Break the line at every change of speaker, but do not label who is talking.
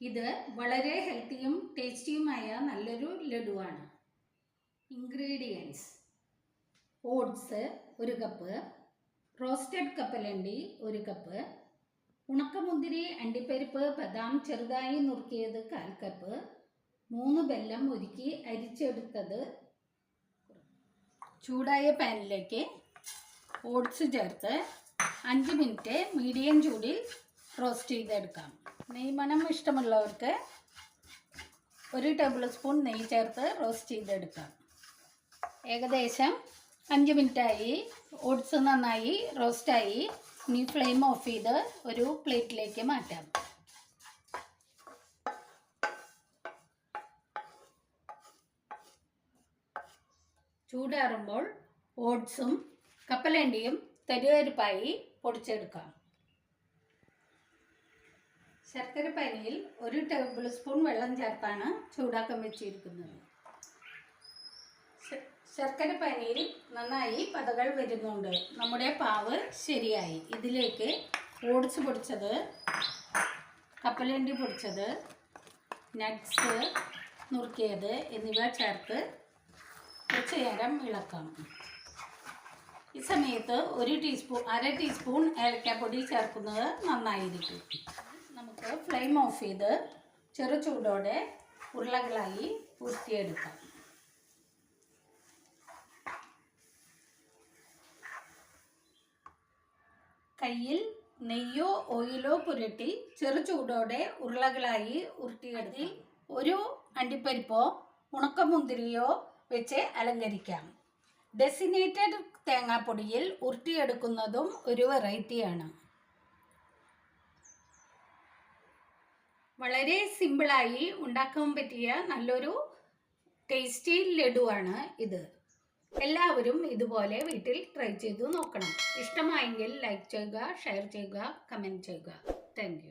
ഇത് വളരെ ഹെൽത്തിയും ടേസ്റ്റിയുമായ നല്ലൊരു ലഡുവാണ്. ഇൻഗ്രീഡിയൻസ് ഓട്സ് ഒരു കപ്പ് റോസ്റ്റഡ് കപ്പലണ്ടി ഒരു കപ്പ് ഉണക്കമുന്തിരി അണ്ടിപ്പരിപ്പ് ബദാം ചെറുതായി നുറുക്കിയത് കാൽ കപ്പ് മൂന്ന് ബെല്ലം ഉരുക്കി അരിച്ചെടുത്തത് ചൂടായ പാനിലേക്ക് ഓട്സ് ചേർത്ത് അഞ്ച് മിനിറ്റ് മീഡിയം ചൂടിൽ റോസ്റ്റ് ചെയ്തെടുക്കാം. നെയ്മണം ഇഷ്ടമുള്ളവർക്ക് ഒരു ടേബിൾ സ്പൂൺ നെയ്യ് ചേർത്ത് റോസ്റ്റ് ചെയ്തെടുക്കാം. ഏകദേശം അഞ്ച് മിനിറ്റായി ഓട്സ് നന്നായി റോസ്റ്റായി ഇനി ഫ്ലെയിം ഓഫ് ചെയ്ത് ഒരു പ്ലേറ്റിലേക്ക് മാറ്റാം. ചൂടാറുമ്പോൾ ഓട്സും കപ്പലണ്ടിയും തരുവരുപ്പായി പൊടിച്ചെടുക്കാം. ശർക്കര പനിയിൽ ഒരു ടേബിൾ സ്പൂൺ വെള്ളം ചേർത്താണ് ചൂടാക്കാൻ വെച്ചിരിക്കുന്നത്. ശർക്കര പനിയിൽ നന്നായി പതകൾ വരുന്നുണ്ട്. നമ്മുടെ പാവ് ശരിയായി. ഇതിലേക്ക് ഓടിച്ച് പൊടിച്ചത് കപ്പലണ്ടി പൊടിച്ചത് നട്ട്സ് നുറുക്കിയത് എന്നിവ ചേർത്ത് കുറച്ച് നേരം ഇളക്കാം. ഈ സമയത്ത് ഒരു ടീസ്പൂൺ അര ടീസ്പൂൺ ഏലക്കാപ്പൊടി ചേർക്കുന്നത് നന്നായിരിക്കും. ഫ്ലെയിം ഓഫ് ചെയ്ത് ചെറു ചൂടോടെ ഉരുളകളായി ഉരുത്തിയെടുക്കാം കയ്യിൽ നെയ്യോ ഓയിലോ പുരട്ടി ചെറു ചൂടോടെ ഉരുളകളായി ഉരുട്ടിയെടുത്തി ഒരു അണ്ടിപ്പരിപ്പോ ഉണക്കമുന്തിരിയോ വെച്ച് അലങ്കരിക്കാം. ഡെസിനേറ്റഡ് തേങ്ങാപ്പൊടിയിൽ ഉരുട്ടിയെടുക്കുന്നതും ഒരു വെറൈറ്റിയാണ് വളരെ സിമ്പിളായി ഉണ്ടാക്കാൻ പറ്റിയ നല്ലൊരു ടേസ്റ്റി ലഡുവാണ് ഇത്. എല്ലാവരും ഇതുപോലെ വീട്ടിൽ ട്രൈ ചെയ്തു നോക്കണം. ഇഷ്ടമായെങ്കിൽ ലൈക്ക് ചെയ്യുക ഷെയർ ചെയ്യുക കമന്റ് ചെയ്യുക. താങ്ക്